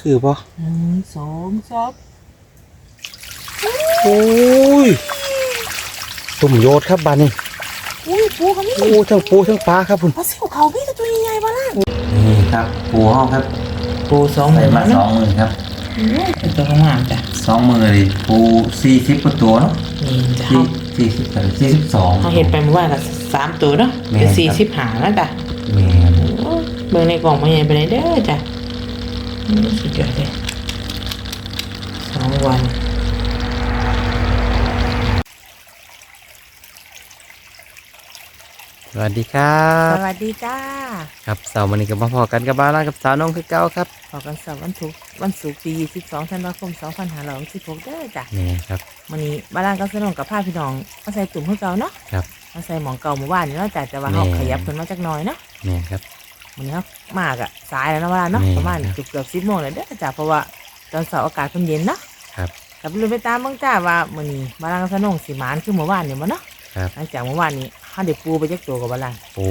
คือปะหนึ่งสองสามโอ้ยตุ่มโยดครับบานนี่อุ้ยปูเขามีโอ้ทั้งปูทั้งปลาครับคุณปลาซิวเขาพี่ตัวใหญ่ๆบ้าล่ะนี่ครับ ปูห้องครับ ปูสองหใส่มื่นมาสองหมื่นครับเป็นตัวงามจ้ะสองหมื่นเลยปูสี่สิบกว่าตัวเนาะนี่จ้ะสี่สี่สิบสามสี่สิบสองเขาเห็นไปเมื่อวานละสามตัวเนาะแม่นเป็นครับสี่สิบหาแล้วจ้ะแม่นโอ้ยเบิ่งในกล่องมาใหญ่ไปเลยเด้อจ้ะอืม สุดยอดเลยสองวันสวัสดีครัสบวัสดีจ้าครับเสาร์วันนี้ก็มาพอกันกับบ้านกับสาวน้องคือเก้าครับพอกันเสาร์วันศุกร์วันศุกร์ที่22ธันวาคม2566เด้อจ้ะนี่ครับวันนี้บ้านล่างก็สนองกับพาพี่น้องมาใส่ตุ่มเพื่อเก่าเนาะครับมาใส่หมองเก่าเมื่อวานนี่เนาะจ้ะแต่ว่าเขาแม่ขยับขึ้นมาจักหน่อยเนาะนี่ครับ วันนี้เขามากอะสายแล้วนะเวลาเนาะแม่ประมาณครับเกือบเกือบสิบโมงเลยเด้อจ้ะเพราะว่าตอนเสาร์อากาศเพิ่นเย็นเนาะครับกลับเลยไปตามเบ้างจ้าว่ามื้อนี้บ้านล่างก็สนองสีมานคือเมื่อวานนี่บ่เนาะครับหลังจากเมื่อวานนี้เขาได้ปูไปจักตัวกับบ้านล่างปู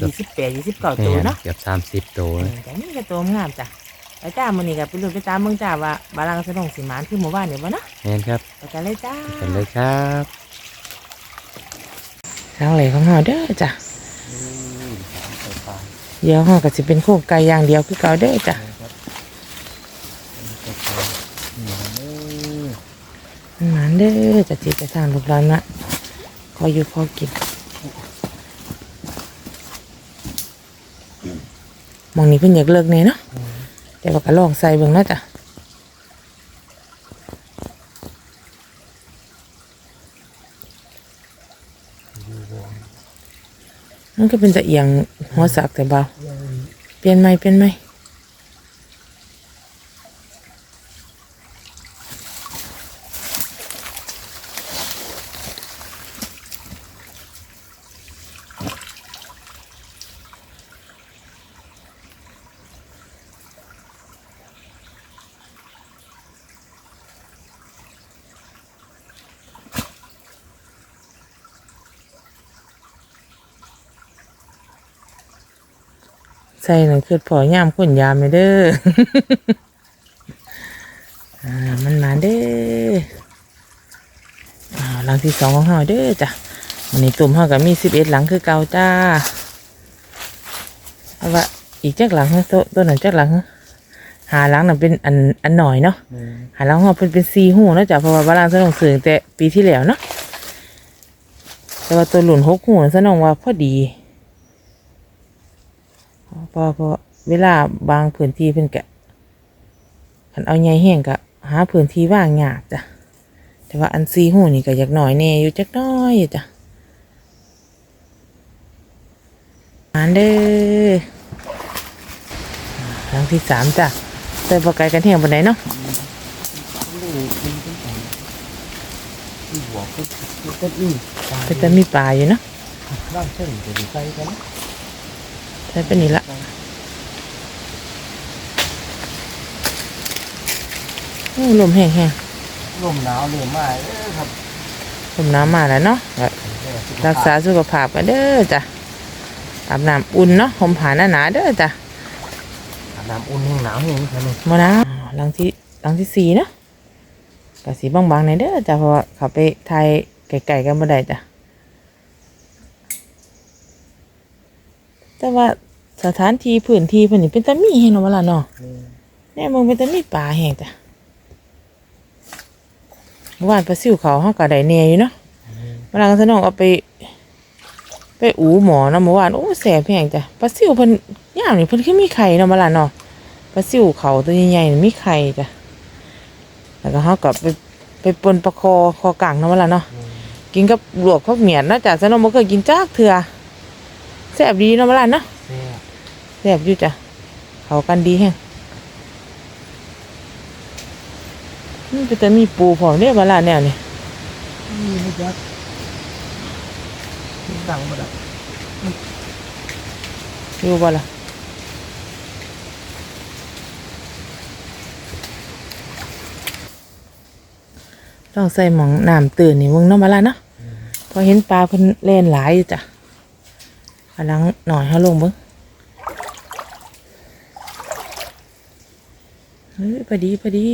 ยี่สิบแปดยี่สิบเก้าตัวเนาะ เกือบสามสิบตัวเออแต่นี่ก็ตัวงามจ้ะไปจ้ามื้อนี้ก็ไปเลยไปตามเบ้างจ้าว่าบ้านล่างก็สนองสีมานคือเมื่อวานนี่บ่เนาะนี่ครับไปกันเลยจ้ากันเลยครับ ทางเลยของเราเด้อจ้ะ เดี๋ยวเราก็สิเป็นโครงไก่อย่างเดียวคือเก่าเด้อจ้ะหมันเด้อจะจิตจะทางลูกหลานนะคอยอยู่คอกินมองนี้เพิ่นอยากเลิกเนี่ยเนาะแต่ว่าก็ลองใส่เบิ่งนะจ้ะ มันก็เป็นตะเอียงหัวสักแต่เบา เปลี่ยนไหมเปลี่ยนไหม ใส่หนังคือพอย่ามคนยามเลยเด้ออ่ามันมาเด้ออ่าหลังที่สองของเฮาเด้อจ้ะวันนี้ตุ่มเฮาก็มีสิบเอ็ดหลังคือเก่าจ้าเอาว่าอีกจักหลังฮะตัวตัวนั้นจักหลังฮะหาหลังน่ะเป็นอันอันหน่อยเนาะหาหลังเฮาเป็นเป็นซีหูเนาะจ้ะเพราะว่าบ้านสนองเสือแต่ปีที่แล้วเนาะแต่ว่าตัวหลุนหกหูน่ะสนองว่าพอดีเพอพอเวลาบางพื้นที่เพิ่นกะคันเอาใหญ่แห้งกะหาพื้นที่ว่างยากจ้ะแต่ว่าอันซีหูนี่ก็อยากหน่อยแน่อยู่จักหน้อยอยู่จ้ะมาเด้อครั้งที่สามจ้ะใส่ปลาไก่กันแห้งบนไหนเนาะเป็นจะมีปลาอยู่เนาะร่างเส้นจะดีใจกันใส่เป็นนี่ละโอ้ลมแห้งแห้งลมหนาวเหนื่อยมากเลยครับๆลมน้ำมาแล้วเนาะก็รักษาสุขภาพกันเด้อจ้ะอาบน้ำอุ่นเนาะห่มผ้าหนาๆเด้อจ้ะอาบน้ำอุ่นแห้งหนาวแห้งครับนี่มานะหลังที่หลังที่สี่เนาะก็สีบางๆในอยเด้อจ้ะเพราะว่าเขาไปไทยไก่ๆกันบ่ได้จ้ะแต่ว่า สถานที่พื้นที่เพิ่นนี่เป็นตามีให้เนาะว่าล่ะเนาะเนี่ยมึงเป็นตามีปลาแห้งจ้ะเมื่อวานปลาซิวเขาเขาก็ได้เนียอยู่เนาะเวลาสนองเอาไป ไปอูหมอเนาะเมื่อวานโอ้แสบแห้งจ้ะปลาซิวเพิ่นย่ามนี่เพิ่นคือมีไข่เนาะมาละเนาะปลาซิวเขาตัวใหญ่ๆนี่มีไข่จ้ะแล้วก็เขาก็ไปไปปนปลาคอคอกลางเนาะมาละเนาะกินกับลวกพักเมียนเนาะจ้ะสนองบ่เคยกินจักเถื่อแซ่บดีเนาะมาละเนาะ แซ่บแซ่บอยู่จ้ะเขากันดีแฮงมันก็จะมีปูพร้อมเนี่ยเวลาแนวนี่นี่ไม่ยักดังมาแล้วอยู่บ่ล่ะต้องใส่หมองน้ำตื่นนี่มึงเน้องมาละเนาะพอเห็นปลาเพิ่นเล่นหลายอยู่จ้ะกำลังหน่อยให้ลงเบิ้ง เฮ้ยพอดีพอดี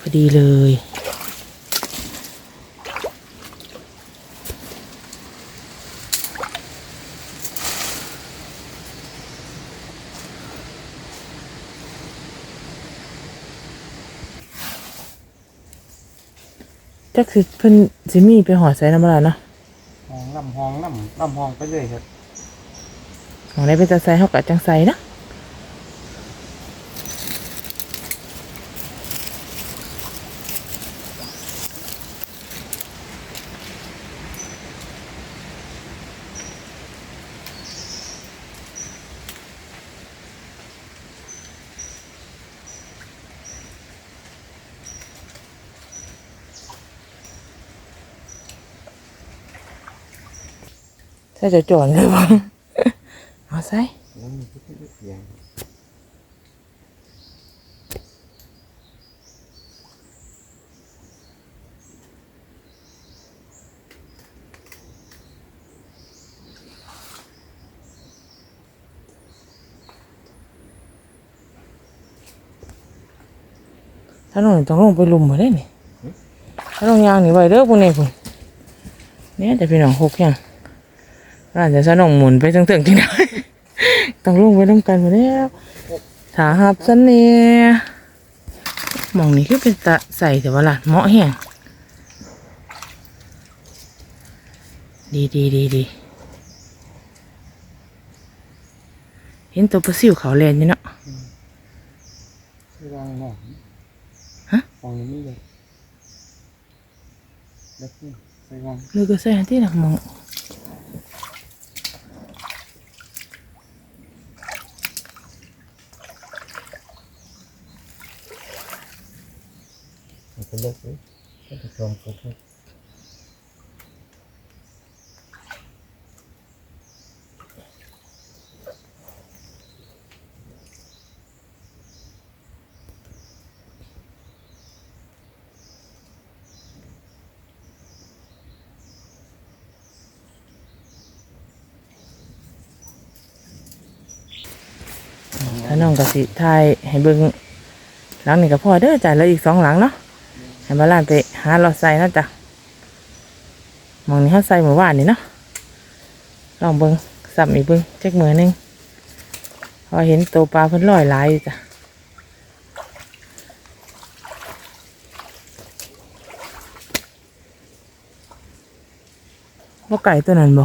พอดีเลยจักคือเพิ่นสิมีไปหอดใส่น้ำมันเนาะ ห้องน้ำห้องน้ำน้ำห้องไปเลยครับ ของได้เป็นตาใส่เฮากะจังใส่นะใส่จะจอนเลยบ่เอาใส่ถ้าน้องต้องลงไปลุมมาได้นี่ถ้าน้องยางนี่ไว้เด้อพวกนี้พุ่นเนี่ยแต่พี่น้องหกยังร้านจะสนองหมุนไปตั้งถึงที่ไหน ต้องลงไปต้องกันมาแล้วถาหับสันเนี่ยหมองนี้คือเป็นตะใส่แต่ว่าล่ะเหมาะแห้งดีดีดีดีเห็นตัวปลาซิวเขาวแลนอยู่เนาะใส่วางห้องฮะห้องนี้เลยแล้วนี่ใส่วางเลยก็ใส่ที่หนักมอง มันก็เลิกเลยก็จะจอมกด ถ้าน้องก็สิทายให้เบิ่งหลังนี้ก็พอเด้อจ้ะแล้วอีกสองหลังเนาะให้มาลานไปหาเราใส่นาะจ้ะมองนี้เขาใส่เมื่อวานนี่เนาะลองเบิ่งสับอีกเบิ่งเช็คมือหนึงพอเห็นตัวปลาเพิ่นลอยหลายอยู่จ้ะว่าไก่ตัวนั้นบ่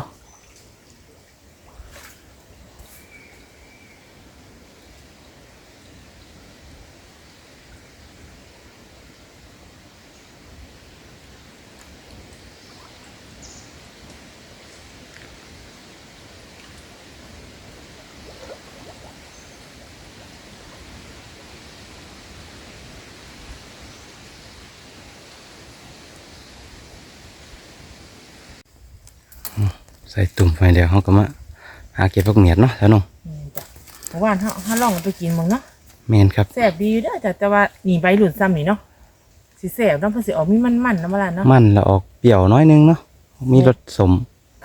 เดียวเขาก็มาหาเก็บพักเมียดเนาะแล้วน้องนี่จ้ะเมื่อวานเขาเขาลองเอาไปกินมั้งเนาะเมนครับแสบดีอยู่เด้อจ้ะแต่ว่าหนีใบหลุดซ้ำนี่เนาะสิแสบน้ำเพนสิออกมีมันๆน้ำมันเนาะมันแล้วออกเปรี้ยวน้อยนึงเนาะมีรสสม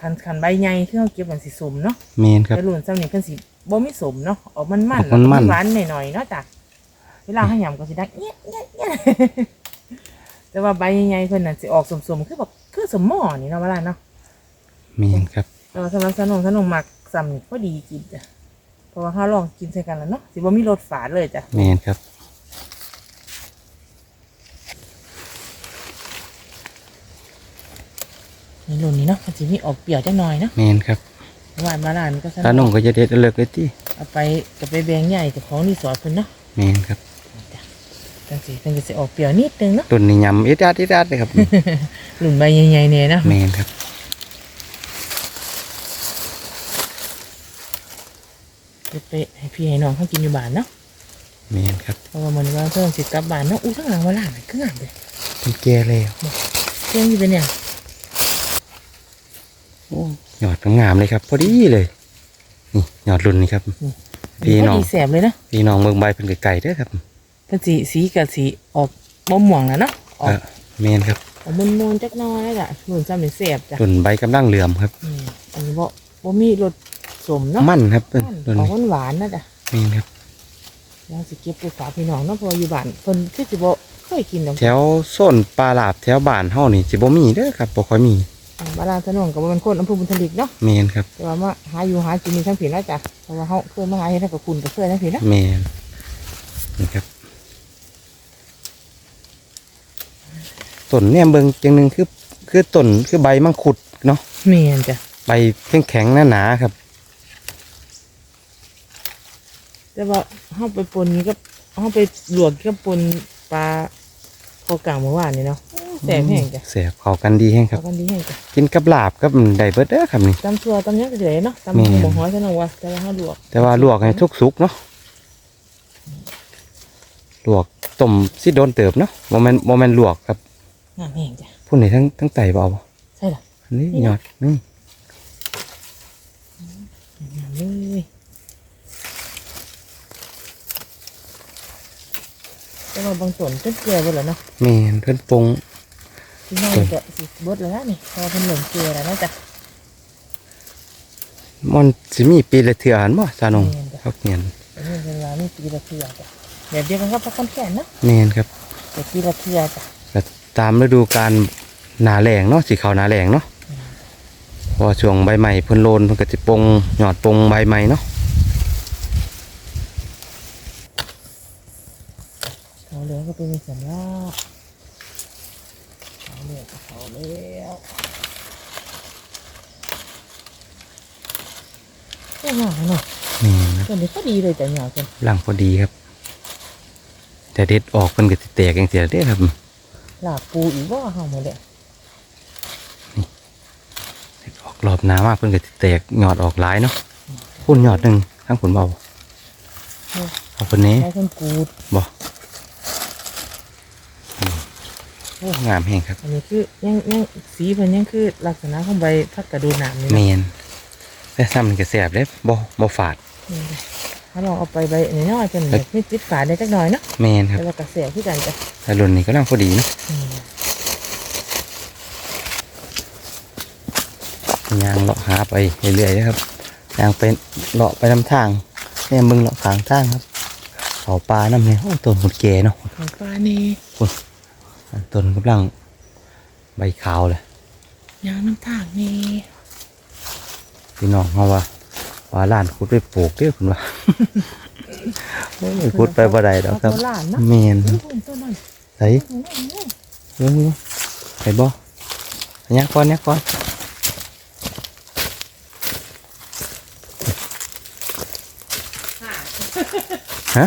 คันคันใบใหญ่ที่เขาเก็บมันสิสมเนาะเมนครับใบหลุดซ้ำนี่เพิ่นสิบ่มีสมเนาะออกมันๆออกมันๆ หวานหน่อยๆเนาะจ้ะเวลาเขาหยำก็สิดังเงี้ยเงี้ยเงี้ยแต่ว่าใบใหญ่ๆเพิ่นน่ะสิออกสมๆคือแบบคือสมหม้อนี่เนาะเวลาเนาะเมนครับ แต่ว่าสำหรับสนงสนงมักซ้ำนี่พอดีกินจ้ะเพราะว่าเขาลองกินใส่กันแล้วเนาะสิบ่มีรสฝาดเลยจ้ะเมนครับ ในรุ่นนี้เนาะมันสิมีออกเปรี้ยวจังหน่อยเนาะเมนครับหวานมาลานก็สถ้าน้องก็จะเด็ดเอาเลิกเลยที่เอาไปกับไปแบงใหญ่กับของรีสอร์ทเพิ่นเนาะเมนครับจังสิเพิ่นก็สิออกเปรี้ยวนิดนึงเนาะต้นนี้ยำเอ็ดอาดเอ็ดอาดเลยครับรุ่นใบใหญ่ๆเนี่ยเนาะเมนครับ เดี๋ยว ไปให้พี่ให้น้องเขากินอยู่บ้านเนาะเมนครับเพราะว่ามันว่าเพิ่นสิกลับบ้านเนาะอู้ทั้งหลังว่าล่างคืองามเลยเป็นแก่แล้วเครื่องอยู่เป็นเนี่ยโอ้ยอดงามเลยครับ พอดีเลยนี่ยอดรุ่นนี่ครับพี่น้องพดีแสบเลยเนาะพี่น้องเมืองใบเป็นไก่ๆเด้อครับเพิ่นสีสีกับสีออกบ่ม่วงแล้วเนาะออเอกอเมนครับออกมนๆจักหน้อยจ้ะรุ่นซ้ำเป็นแสบจ้ะรุ่นใบกำลังเหลื่อมครับนี่อันนี้บ่บ่มีรส สมเนาะมันครับมัต้นนออกนี้หวานๆนะจ๊ะแม่นครับแล้วสิเก็บไปฝากพี่น้องเนาะเพออยู่บ้านเพิ่นคือสิบ่เคยกินดอกแถวโซนปลาหลาบแถวบ้านเฮานี่สิบ่มีเด้อครับบ่ค่อยมีบ้านลางสนองกับมันคนอำเภอบุญทลิกเนาะแม่นครับแต่ว่ามาหาอยู่หากินนี่ทั้งผีนะจ๊ะเพราะว่าเขาเคยมาหาเฮ็ดให้กับคุณก็เคยทั้งผีนะแม่นนี่ครับต้นเนี่ยเบิ่งจังหนึงคือคือต้นคือใบมังคุดเนาะแม่นจ้ะ ใบแข็งๆหนาๆครับ แต่ว่าเฮาไปปนนี้ก็เฮาไปลวกกับปนปลาพอกลางเมื่อวานนี่เนาะแซ่บแห้งจ้ะแสบเข้ากันดีแฮงครัเอาบกันดีแห้งจ้ะกินกับลาบกับได้เบิดเด้อครับนี่ ตำชัวตำหยังก็สิได้เนาะตำแม่หนมูหอยซะหน่อยว่าแต่ว่าเฮาลวกแต่ว่าลวกให้ทุกสุกเนาะลวกต้มสิโดนเติบเนาะโมเมนโมเมนลวกครับงามแห้งจ้ะพุ่นนี่ทั้งทั้งไตเบเอาบ่ใช่ล่ะอันนี้นี่ยนะอดนี่ งามเลย แต่ว่าบางส่วนก็เกลือไปแล้วเนาะแม่นเพิ่นปรุงพี่น้องจะสิบดแล้วนะนี่พอเพิ่นหลงเกลือแล้วนะจ๊ะมันสิมีปีละเทื่อหันบ่ซานงแม่นจ้ะครับเนียนอันนี้เวลานี่ปีละเทือจ้ะแบบเดียวกันกับปลาคอนแก่นนะแม่นครับแต่ปีละเทือจ้ะก็ตามฤดูกาลหนาแรงเนาะสิเข้าหนาแรงเนาะเพอช่วงใบใหม่เพิ่นโลนเพิ่นก็สิปรุงยอดปรุงใบใหม่เนาะ เขาเหลืองก็เป็นสัญลักษณ์เขาเหลืองก็เขาแล้วก็งามเนาะ แม่นครับ ตัวนี้ก็ดี เลยจ้ะเหนียวจังหลังพอดีครับ แต่เด็ดออกเพิ่นก็สิแตกจังซี่เด้อครับลาบปูอีกว่าเฮาหมดเลยเด็ดออกรอบหน้ามากเพิ่นก็สิแตกยอดออกหลายเนาะพุ่นยอดหนึงทั้งผลเบาเอาเพิ่นนี้ใช้คนกูดบ่โอ้งามแฮงครับ อันนี้คือยังยังสีเพิ่นยังคือลักษณะของใบพักกระดูหนามนี่แมนะนแต่ซ้ำมันก็แสบเลยบ่บ่ฝาดนี่จ้ะ ถ้าลองเอาไปใบน้อยๆจนแบบไม่ติดฝาได้จักหน่อยเนาะแมนครับแล้วก็กระแสคือกันจ้ะแต่รุ่นนี้ก็ลังพอดีนะอืมยางเลาะหาไปเรื่อยๆนะครับยางไปเลาะไปนำทางเนี่ยมึงเลาะขางทางครับเขาปลาน้ำเนี่ยโอ้ต้นหมดแก่เนาะของปลานี่ต้นกำลังใบขาวเลยยางน้ำทางนี่พี่น้องเขาว่า ว่าล้านขุดไปปลูกเด้อคุณว่าโอ้ยขุดไปบ่ได้ดอกครับโบราณเนาะแมนต้นต้นนั่นใส่ต้นนั่นนั่นเบิ่งดูใส่บ่อันนี้ก่อนเนี้ยก่อนฮะ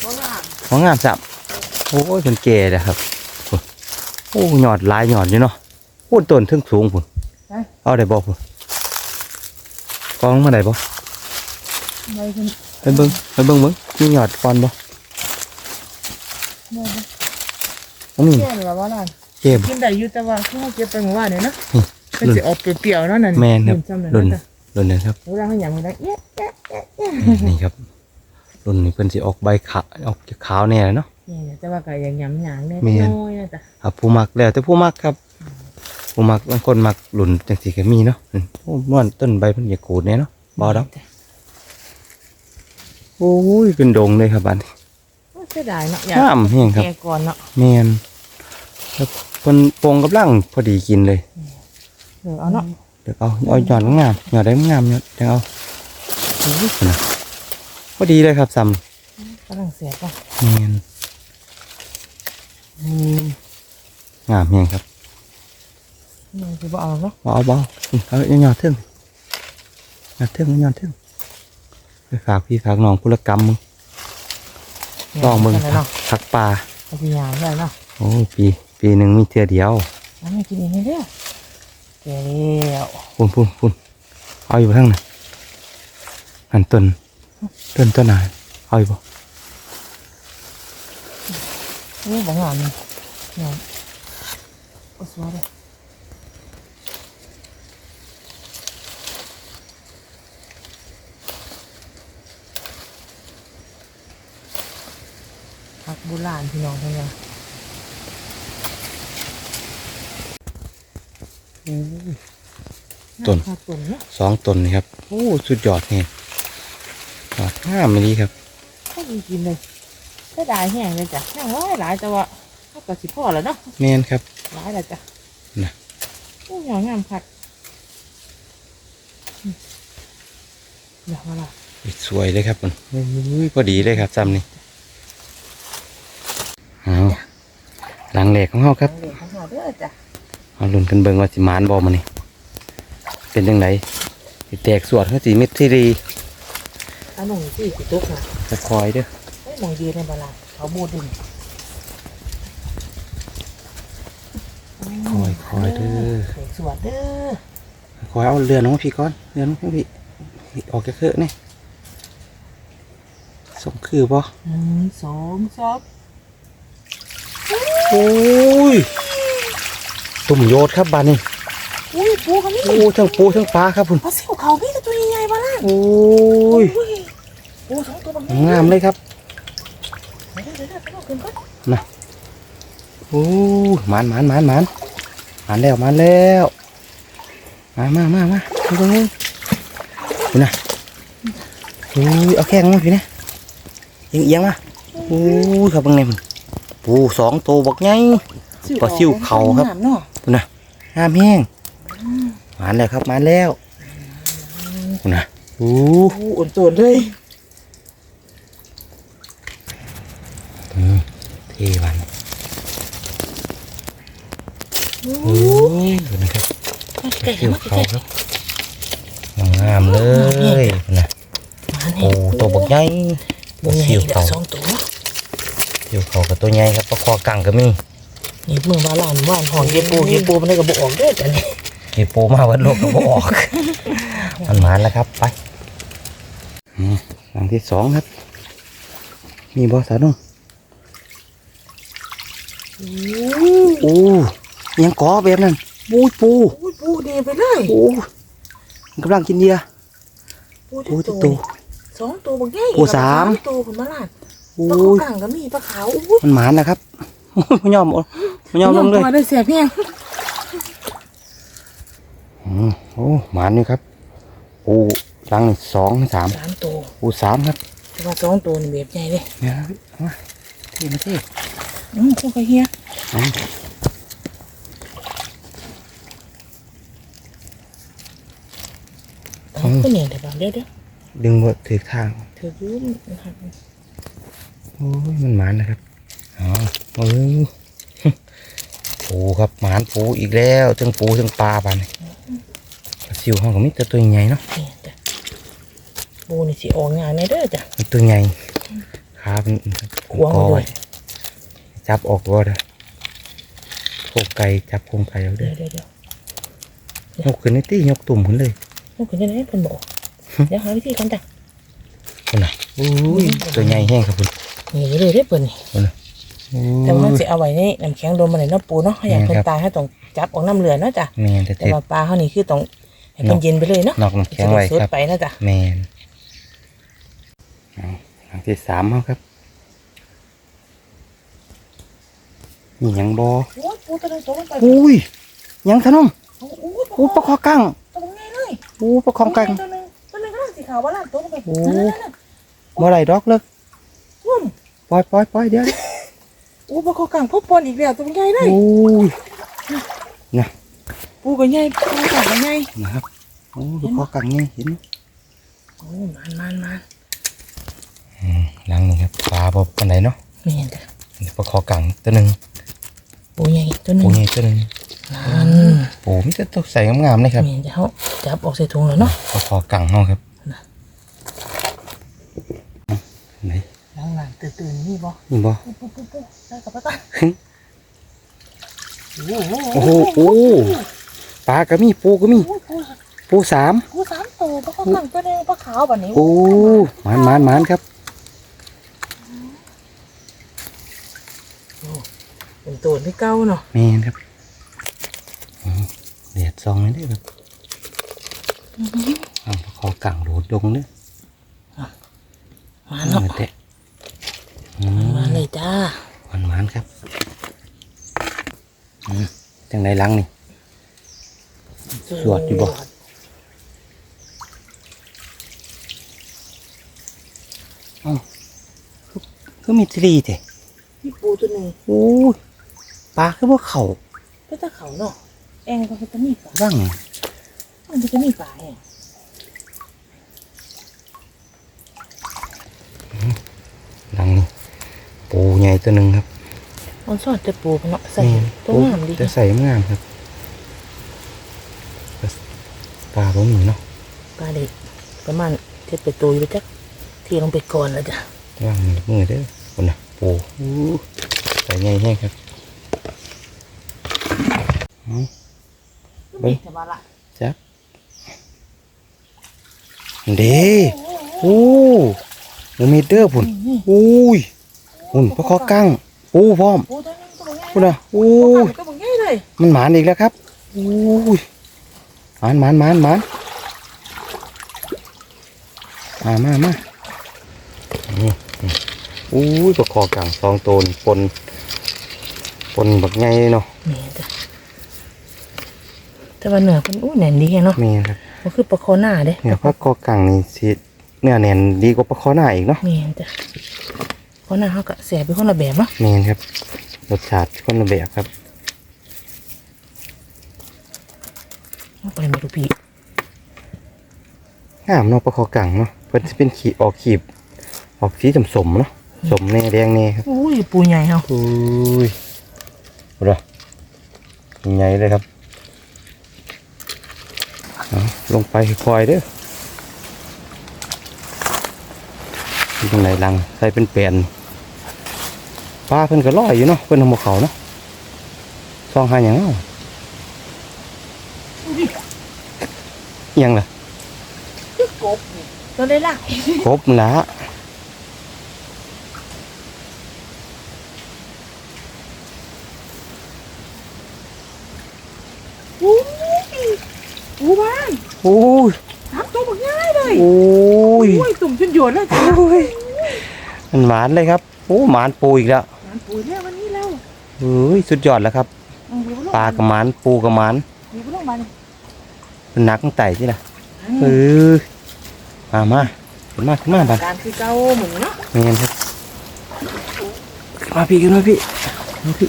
โบราณของงามจับโอ้ยเป็นเก๋เลยครับโอ้หยอดหลายหยอดอยู่เนาะพูดต้นถึงสูงพุ่นไปเอาได้บ่พุ่นกองมาได้บ่ ใบเพิ่นไปเบิ่งไปเบิ่งเบิ่งมีหยอดก่อนบ่ใบเพิ่นอันนี้แก่เลยว่าโบราณเก็บ กินได้อยู่แต่ว่าคือเฮาเก็บไปเมื่อวานเนี่ยเนาะนี่มันสิออกเปรี้ยวๆเนาะนั่นแม่นครับจำได้รุ่นเนาะจ้ะรุ่นนี้ครับเวลาเขาหยำมันได้เอ๊ะเอ๊ะเอ๊ะเอ๊ะนี่ครับรุ่นนี้เพิ่นสิออกใบขาวออกขาวแน่เนาะนี่แต่ว่าก็ยังหยำหยางได้แม่นน้อยนะจ๊ะครับผู้มักแล้วแต่ผู้มักครับผู้มักบางคนมักหลุนจังสีก็มีเนาะอืมโอ้ม่วนต้นใบเพิ่นอย่ากูดแน่เนาะบ่ดอกจ้ะ โอ้ยเป็นดงเลยครับบัดนี้โอ้เสียดายเนาะอยากงามแฮงครับแกก่อนเนาะแม่นแล้วเพิ่นปรงกำลังพอดีกินเลย เดี๋ยวเอาเนาะเดี๋ยวเอาเอาหยอดงามหยอดได้งามหยอดจังเอาโอ้ยนะพอดีเลยครับซ้กำลังเสียก่อนำแม่นอืมงามแฮงครับมันคือบ่เอาเนาะบ่เอาบ่เอาเอาหยอดถึงหยอดถึงหยอดถึงไป ฝากพี่ฝากน้องพุรกรรมมึงลองมึงกันเลยเนาะผักปลาเอาไปยามได้เนาะโอ้ยปีปีหนึ่งมีเทื่อเดียวเอาไม่กินเองให้เด้อแกแล้วพุ่นพุ่นพุ่นเอาอยู่ทั้งนั้นอันต้นต้นต้นไหนเอาอยู่บ่นี่บ่งามนี่งามโอ้สวยเลย ผักโบุราณพี่น้องเพิ่นว่าอต้นขาดต้นเนาะสองต้นนี่ครับโอ้สุดยอดนี่ยอดงามเลยครับก็มีกินเลยก็ได้แห้งเลยจ้ะแห้งร้อยหลายแต่ว่าถ้ากับสิพ่อแล้วเนาะแมนครับหลายแล้วจ้ะน่ะโอ้ยงามคักอืมเดี๋ยวมาละสวยเลยครับมันอุ้ยพอดีเลยครับจำนี่ เอาหลังแหลกของเขาครับเหลือข้างหน้าเด้อจ้ะเอาลุ้นกันเบิ่งว่าสิหมานบ่มานี่เป็นจังไดสิแตกสวดเขาสิเม็ดที่ดีอันนุ่งที่สิตุกนะจะคอยเด้อไม่มองดีในบาลานเขาบูดดินคอยคอยเด้อเด็กสวดเด้อคอยเอาเรือนของพี่ก่อนเรือนของพี่ออกจากเคอะนี่ส่งคือบ่หนึ่งสองสาม โอ้ยตุ่มโยดครับบานนี้อุ้ยปูเขานี่โอ้ทั้งปูทั้งปลาครับคุณปลาซิวเขาพี่จะตัวใหญ่ๆบาลานโอ้ยอุ้ยปูสองตัวบางงามเลยครับเดี๋ยวเดี๋ยวเดี๋ยวเดี๋ยวขึ้นก่อนโอ้ยหมานหมานหมานหมานหมานแล้วหมานแล้วมามามามาดูตรงนี้คุณน่ะโอ้ยเอาแข้งมาพี่นะเอียงเอียงมาโอ้ยครับเบังไงมัน ปูสองตัวบักไงปลาซิวเขาครับงามเนาะคุณน่ะงามแห้งหมานแล้วครับหมานแล้วคุณน่ะโอ้ปูอ่อนตัวเลยอืมเทวันโอ้ยคุณนะครับใกล้เกี่ยวๆเขาครับงามๆเลยนะมาโอ้เนี่ยตัวบักใหญ่ปูใหญ่เกี่ยวเดี๋ยเขาวสองตัว เกี่ยวเขากับตัวใหญ่ครับปลาคอกังก็มีนี่เมืองบาลานว่านหองเย็บปูเย็บปูมันได้กระบอกออกเด้อจ้ะนี่เกี่ยวโปมาวัดโลกก็บออกมันหมานแล้วครับไปอืมหลังที่สองครับ มีบอสาดุงโอ้ยังกอแบบนั้นปูปูอุ้ยปูดีไปเลยโอ้มันกำลังกินเหยื่อปูปูที่ที่ตัตัววสองตัวบักใหญ่ปูสามตัวคุณบาลานโอ้ ปลาเขายกังก็มีปลาขาวอุ้ยมันหมานนะครับไม่ยอมเอาไม่ยอมลงเลยตัวได้เสียเพียงอืมโอ้หมานนี่ครับปูรังนี่สองสามสามตัวปูสามครับแต่ว่าสองตัวนี่แบบใหญ่เลยเนี่ยครับเอามาที่มาที่อืมคู่กับเฮียเอาเอาก็เนี่ยเดี๋ยวเดี๋ยวเดี๋ยวดึงหมดถือทางเธอยืมนะครับ โอ้ยมันหมานนะครับอ๋อโอ้ยปูครับหมานปูอีกแล้วทั้งปูทั้งปลาบานนี่ปลาซิวห้องก็มีแต่ตัวใหญ่เนาะนี่จ้ะปูนี่สิออกงานในเด้อจ้ะมันตัวใหญ่ขาเป็นขวางไว้ด้วยจับออกก็ได้โคกไก่จับโครงไก่เอาเดี๋เด้ยวเดี๋ยวเดี๋ยวยกขึ้นในตี้ยกตุ่มขึ้นเลยลูกคุณจะได้เพิ่นบอกเดี๋ยวหาวิธีกันจ้ะคุณน่ะโอ้ยตัวใหญ่แห้งครับคุณ นี่เลยได้เพิ่นนี่โอ้แต่ว่ามันยสิเอาไว้ในน้ำแข็งโดนมาในน้ำปูเนาะอย่างเพิ่นแม่นครับตายให้ต้องจับออกน้ำเหลือเนาะจ้ะแมนแต่แต่เจ็บว่าปลาเขานี่คือต้องให้เพิ่นเย็นไปเลยเนาะนอกน้ำแข็งไว้จะด้สดครับไปนะจ้ะแมนเอาหลังที่สามเขาครับมีหยังบอโอ้ยปูตัวนึงตัวมันไปอุ้ยหยังทะน้องโอ้ยโอ้ปลาคอกังตัวมันง่ายเลยโอ้ปลาคอกังตัวนึงตัวนึงก็สีขาวว่าล่ะตัวมันไปโอ้นั่นๆบ่ไรดอกเลิกๆอุ้มป ล่อยปล่อยปล่อยเดี๋ยวโอ้ปลาคอกลางพบปอนอีกแล้วตัวมันใหญ่เลยโอ้ยปูก็ใหญ่ปูกลางก็ใหญ่นะครับโอ้ปลาคอกังไงเห็นไหมโอ้มันมันมันอืมหลังนี่ครับปลาบ่ปันไหนเนาะแม่นจ้ะปลาคอกังตัวหนึ่งปูใหญ่ตัวหนึปูงใหญ่ตัวหนึ่งนั่นปูมีแต่ตัวใส่งามๆเลยครับแม่นจะเขาจับออกใส่ถุงแล้วเนาะปลาคอกังเนาะครับน่ะไหน หลังๆตื่นๆนี่บ่นี่บ่ปุ๊บปุ๊บปุ๊บปุ๊บได้กับปลาตาหึโอ้โหโอ้โหโอ้ปลาก็มีปูก็มีโอ้โหปูปูสามปูสามตัวปลาคอกลางตัวแดงปลาขาวแบบนี้โอ้หมานหมานหมานครับเป็นตัวที่เก้าเนาะแมนครับอืมเดียดซองเลยเด้อครับเอาปลาคอกังโดดดงเด้อมาเอเนาะอเตะอื มาเลยจ้าหวานหวานครับจังไรลังนี่สวดอยู่บ่ก็มีตรีเถอะพี่ปูตัวหนึ่งโอ้ยปลาคือว่าเขาก็จะเขาเนาะแองก็จะมีปลาบ้างมันจะมีปลาเนี่ย ใหญ่ตัวหนึ่งครับมันสอดจะปูเนาะใส่นี่ตัวงามดีจะใส่งามครับปลาบ่มีเนาะปลาเด็กประมาณเจ็ดไปตัวอยู่จักที่ลงไปก่อนแล้วจ้ะว่างมือมือเด้อคนน่ะปูอู้ใส่ใหญ่แห้งครับอืมเฮ้ยจะมาละจับเด้โอ้โหมีเด้อพุ่นอุ้ย พุ่นพระคอกั้งปูพร้อมปูตัวนึงตัวใหญ่พุ่นอะโอ้โอ้ยยตัวใหญ่เลยมันหมานอีกแล้วครับอุ้ยหมานหมานหมานหมานมามามานี่นี่อุ้ยประคอกลางสองตัวนี่ปนปนบักไงเนาะนี่จ้ะแต่ว่าเหนือมันอู้แน่นดีเนาะมีครับมันคือปลาคอหน้าเด้เนี่ยพระกอกลางนี่สิเนื้อแน่นดีกว่าปลาคอหน้าอีกเนาะนี่จ้ะ คอหน้าเขาก็แสบเป็นคนละแบบเนาะเมนครับรสชาติคนละแบบครับเอาไปมาดูพี่งามเนาะปลาคอกลางเนาะเพิ่นจะเป็นขีออกขีบออกสีสมๆเนาะสมแน่แดงแน่ครับอุ้ยปูใหญ่เนาะอุ้ยรอใหญ่เลยครับเอาลงไปค่อยๆเด้อ ที่ตรงไหนลังใส่เป็นแปลนปลาเพิ่นก็ลอยอยู่เนาะเพิ่นทำหมกเขาเนาะซองหาอย่างเนาะอิหยังล่ะคือกบนี่ตัวได้ละครบละอุ้ยปูบ้าน โอ้ย โอ้ยอุ้ยตุ่มจนหยดเลยจ้ะโอ้ยมันหมานเลยครับโอ้หมานปูอีกแล้วงานปุ๋ยเนี่ยวันนี้แล้วเฮ้ยสุดยอดแล้วครับเอาเดี๋ยวลงปลากระหมานปูกระหมานเดี๋ยวลงมาเลยเป็นนักตั้งไต่ที่ละเออมามาขึ้นมาขึ้นมาบันการคือเก่าเหมือนเนาะเมียนครับขึ้นมาพี่ขึ้นมาพี่มาพี่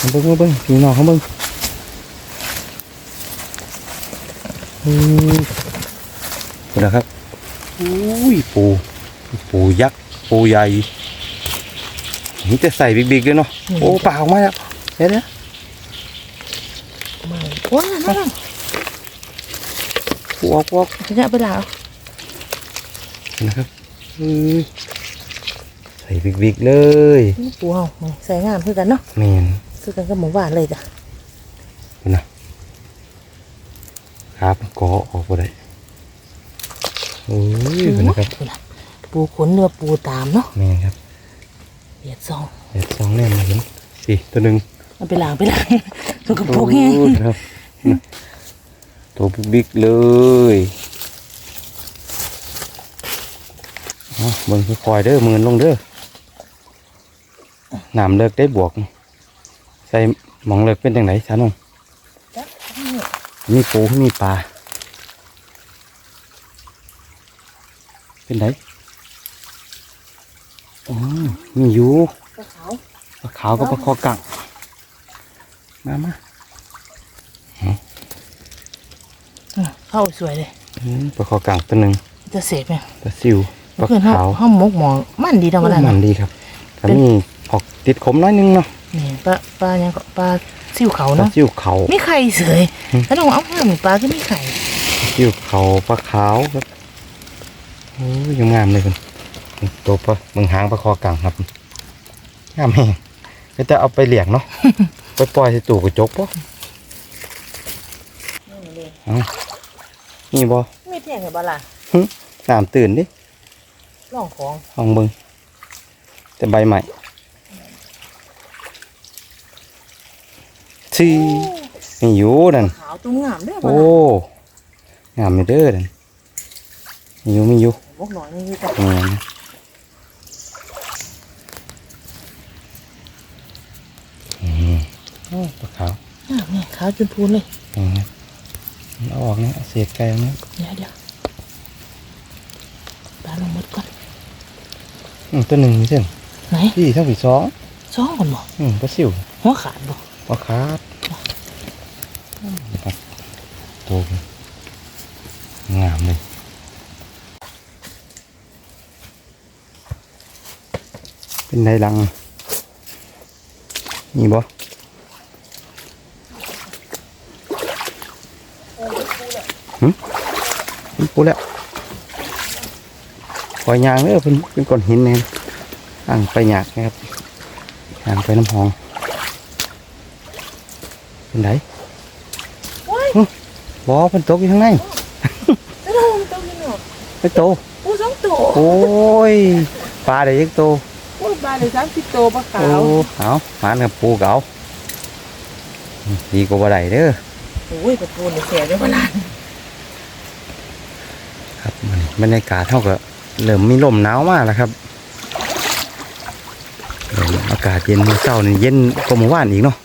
มาเบิ้งมาเบิ้งพี่น้องเขาเบิ้ง อือคุณนะครับอุ้ยปูปูยักษ์ปูใหญ่นี่จะใส่บิ๊กๆเลยเนาะโอ้ปลาออกมาแล้วเดี๋ยวเดี๋ยวมาว้านั่นปูออกปูออกจะเนี่ยไปแล้วนะครับอือใส่บิ๊กๆเลยปูเอาใส่งามคือกันเนาะแมนคือกันกับหมูหวานเลยจ้ะ คุณนะครับ กอออกได้โอ้ยนะครับปูขนเนื้อปูตามเนาะแมนครับเบียดซองเดี๋ยวสองแน่มาเห็นสิตัวหนึ่งเอาไปล้างไปล้างตัวกระปุกแห้งโอ้ยครับตัวบิ๊กเลยเอาเบิ่งค่อยเด้อมือลงเด้อน้ำเลิกได้บวก ใส่หมองเลิกเป็นจังไหนสาน้องมีปูมีปลา เป็นไงอ๋อมีอยู่ปลาขาวปลาขาวกับปลาคอกังมามาอืมเข้าสวยเลยอืมปลาคอกังตัวหนึ่งจะเสพไหมปลาซิวปลาเพื่อนเขาขาวเขาหมกหมอมันดีธรรมดามัเนาะนดีครับแต่มีออกติดขมน้อยนึงเนาะนี่ปลาปลายังก็ปลาซิวเขาปลาเนาะซิวเขามีไข่เสยอืมแล้วน้องเอาห้ามปลาก็มีไข่ซิวเขาปลาขาวครับ โอ้ยงามเลยคุณตัวปลาเมืองหางปลาคอกังครับงามแฮงก็จะเอาไปเลี้ยงเนาะไปปล่อยใส่ตู้กระจกปะนี่บ่ไม่แทงกับปลาล่ะน้ำตื่นดิร่องของลองเบิ่งแต่ใบใหม่ซีนี่อยู่นั่นขาวตุ้งงามเด้อปลาโอ้งามอยู่เด้อนั่นมีอยู่มีอยู่ หมกหน่อยนี่จ้ะนี่นะอืมโอ้ปลาขาวงามนี่ขาวจนพูนเลยนี่มันเอาออกเนี่ยเอาเศษไก่เนี่ยเดี๋ยวเดี๋ยวปลาลงมดก่อนอืมตัวหนึ่งนี่เช่นไหนพี่เทั้งผีสองสองคนบ่อืมปลาซิวหัวขาดบ่ปลาคาร์ฟครับโตเป็นงามเลย เป็นไดลัง นี่บ่หึเป็นปูแล้วปล่อยยางเลยเป็นเป็นก้อนหินเนี่ยอ่างไปหยากนะครับอ่างไปน้ำหองเป็นไดหึบอเพิ่นตกอยู่ข้างในจะโดนตัวนี้เนาะไปโตปูสองตัวโอ้ยปลาได้ยักโตปู ปลาได้สามสิบตัวปลาขาโอ้วเอาหมานกับปูเก๋าดีกว่าบ่ได้เด้อโอ้ยกระปูนี่เสียด้วยพลันครับมันบรรยากาศเท่ากับเริ่มมีลมหนาวมากแล้วครับเริ่มอากาศเย็นมื้อเช้านี่เย็นกว่าเมื่อวานอีกเนาะ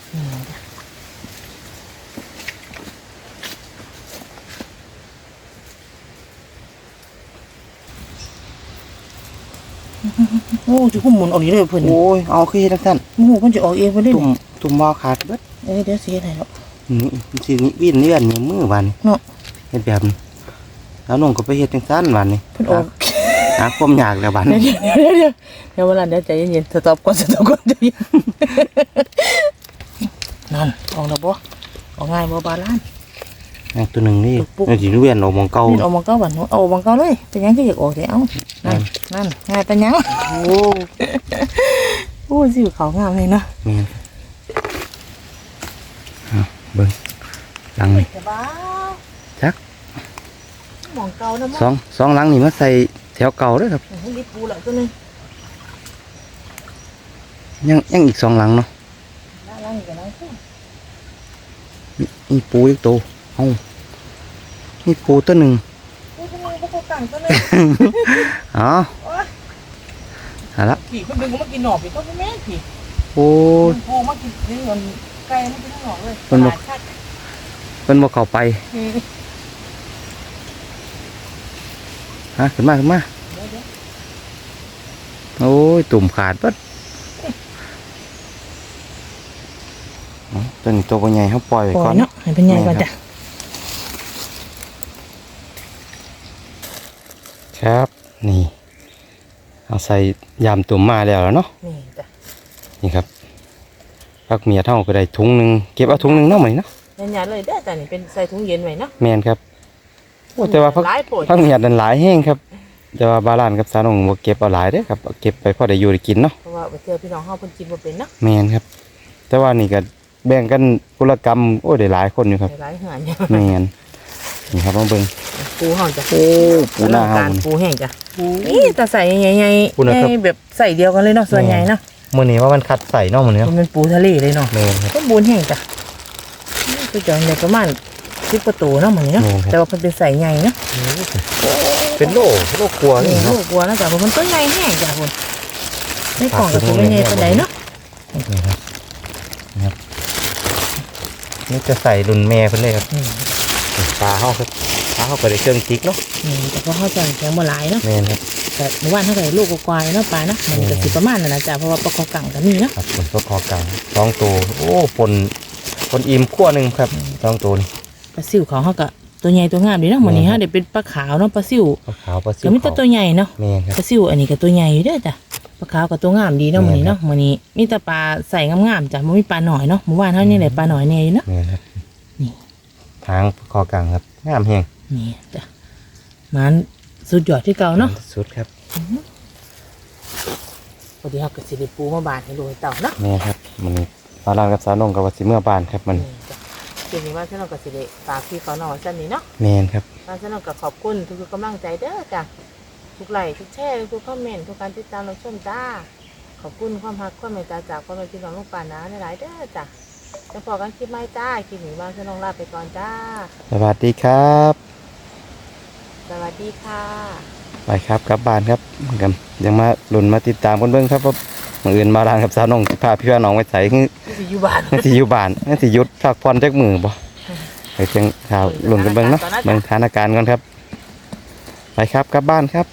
โอ้จะหุ้มหมุนออกนี้เลยเพิ่นโอ้ยเอาคือเฮ็ดจังซั่นหมูเพิ่นจะออกเองเพิ่นได้ตุ่มตุ่มบ่ขาดเบิดเอ้ยเดี๋ยวเสียไหนแล้วนี่มันสินี่วิ่นเลื่อนนี่มือวันเนาะเฮ็ดแบบนี้แล้วน้องก็ไปเฮ็ดจังซั่นวันนี้เพิ่นออกหาความยากแล้วบัดเดี๋นี้ยวเดี๋ยวเดี๋ยวเดี๋ยวเวลาเดี๋ยวใจเย็นๆสต็อปก่อนสต็อปก่อนใจเย็นนั่นออกแล้วบ่ออกง่ายบ่บาลานอ ย่างตัวหนึ่งนี่ปุ๊บมันสิเวียนออกมองเก่านี่เอามังเก้าบันเอามังเก้าเลยเป็นหยังก็อยากออกเดี๋ยวเอานั่นนั่นง่ายเป็นหยังโอ้โอ้ยสิวเขางามเลยเนาะแม่นเอาเบิ่งหลังนี่จะบ้าจัก มองเก่านะสองสองหลังนี่มาใส่แถวเก่าเด้วยครับมันรีบปูละตัวนึงยังยังอีกสองหลังเนาะด้านล่างนี่ก็ได้คู่มีมีปูอีกตัวเอ้ามีปูตัวหนึ่งปูตัวนึงปูกังตัวนึงอ๋อเอาละผีคนนึงก็มากินหน่อผีก็แม่ผีโอ้ยปูมากินนี่เงินไก่มากินหน่อเลยมันบอกชัดเพิ่นบ่เข้าไปฮะขึ้นมาขึ้นมาโอ้ยตุ่มขาดเบิดเอาตัวนี้ตัวบ่ใหญ่เขาปล่อยไว้ปล่ก่ออยนเนาะให้เป็นใหญ่ก่อนจ้ะ ครับ นี่เอาใส่ยำตุ่มมาแล้วแล้วเนาะนี่จ้ะนี่ครับพักเมียเท่าก็ได้ถุงหนึ่งเก็บเอาถุงหนึ่งเนาะไหมเนาะใหญ่ๆเลยได้แต่นี่เป็นใส่ถุงเย็นไว้เนาะแมนครับโอ้แต่ว่าพักหลายโปรดพักเมียดันหลายแห้งครับแต่ว่าบาลานกับสาวนงบ่เก็บเอาหลายเด้อครับเอาเก็บไปพอได้อยู่ได้กินเนาะเพราะว่าไปเจอพี่น้องเฮาเพิ่นกินบ่เป็นเนาะแมนครับ แต่ว่านี่ก็แบ่งกันกุลกรรมโอ้ได้หลายคนอยู่ครับหลายๆเหือนอยู่แมน นี่ครับมาเบิ่งปูเฮาจ้ะโอ้ปูหน้าเฮาการปูแห้งจ้ะนี่แต่ใส่ใหญ่ๆปูนะครับใหญ่แบบใส่เดียวกันเลยเนาะส่วนใหญ่เนาะมื้อนี้ว่ามันคัดใส่เนาะมื้อนี้มันเป็นปูทะเลเลยเนาะแมนครับ ก็บูนแห้งจ้ะนี่คือจะในประมาณสิบประตูเนาะเหมือนเนาะโอ้ครับ แต่ว่ามันเป็นใส่ใหญ่เนาะเป็นโลโลกลัวนี่นี่ลูเนาะกวัวนะจ้ะเพราะมันต้นใหญ่แห้งจ้ะคุณในกล่องกับตัวใหญ่ปานใดเนาะนี่ครับนี่ครับนี่จะใส่รุ่นแม่เพิ่นเลยครับอืม ปลาเฮาครับปลาเฮาก็ได้เครื่องจิกเนาะนี่แต่ก็เข้าใจแข็งบ่หลายเนาะแม่นครับแต่เมื่อวานเท่าไหร่ลูกกวายเนาะปลาเนาะมันก็สิประมาณนั้นนะจ้ะเพราะว่าปลาคอกังก็มีเนาะครับผลก็คอกลางสองตัวโอ้ปนปนอิ่มขั้วหนึ่งครับสองตัวนี่ปลาซิวเขาเขาก็ตัวใหญ่ตัวงามดีเนาะมื้อนี้ฮะเดี๋ยวเป็นปลาขาวเนาะปลาซิวขาวขาวปลาซิก็วมีแต่ตัวใหญ่เนาะแม่นครับปลาซิวอันนี้ก็ตัวใหญ่อยู่เด้อจ้ะปลาขาวกับตัวงามดีเนาะแม่มื้อนนี้ครัเนาะบมื้อนี้มีแต่ปลาใส่งามๆจ้ะบ่มีปลาหน่อยเนาะเมื่อวานเฮานี่แหละปลาหน่อยแน่อยู่เนาะแม่นครับนี่ ทางคอกลางครับงามแฮงนี่จ้ะมันสุดยอดที่เก่าเนาะสุดครับพอดีเฮาก็สิได้ปูมาบานให้ลูกให้เต่าเนาะแม่นครับมันนี้ปลาลานกับสาวนงกับวัดสิเมื่อบานครับมันนี่จ้ะทีนี้ว่าฉันเอาก็สิได้ฝากพี่เขาหน่อยซั่นนี่เนาะแม่นครับว่าฉันเอาก็ขอบคุณทุกๆกำลังใจเด้อจ้ะทุกไลค์ทุกแชร์ทุกคอมเมนต์ทุกการติดตามรับชมจ้าขอบคุณความรักความเมตตาจากพ่อแม่พี่น้องลูกป่านาหลายๆเด้อจ้ะ จะพอกันคลิปใหม่จ้าคลิปนี้ว่าฉันต้องลาไปก่อนจ้า สวัสดีครับ สวัสดีค่ะ ไปครับกลับบ้านครับกันยังมาลุ้นมาติดตามกันเบิ่งครับว่ามืออื่นมาลานกับสาวนงสิพาพี่ว่าน้องไปใส่คือที่สิอยู่บ้านนั่นสิอยู่บ้านนั่นสิหยุดพักผ่อนจักมือบ่ไปเพียงข่าวลุ้นกันเบิ่งเนาะเบิ่งสถานการณ์ก่อนครับ ไปครับกลับบ้านครับ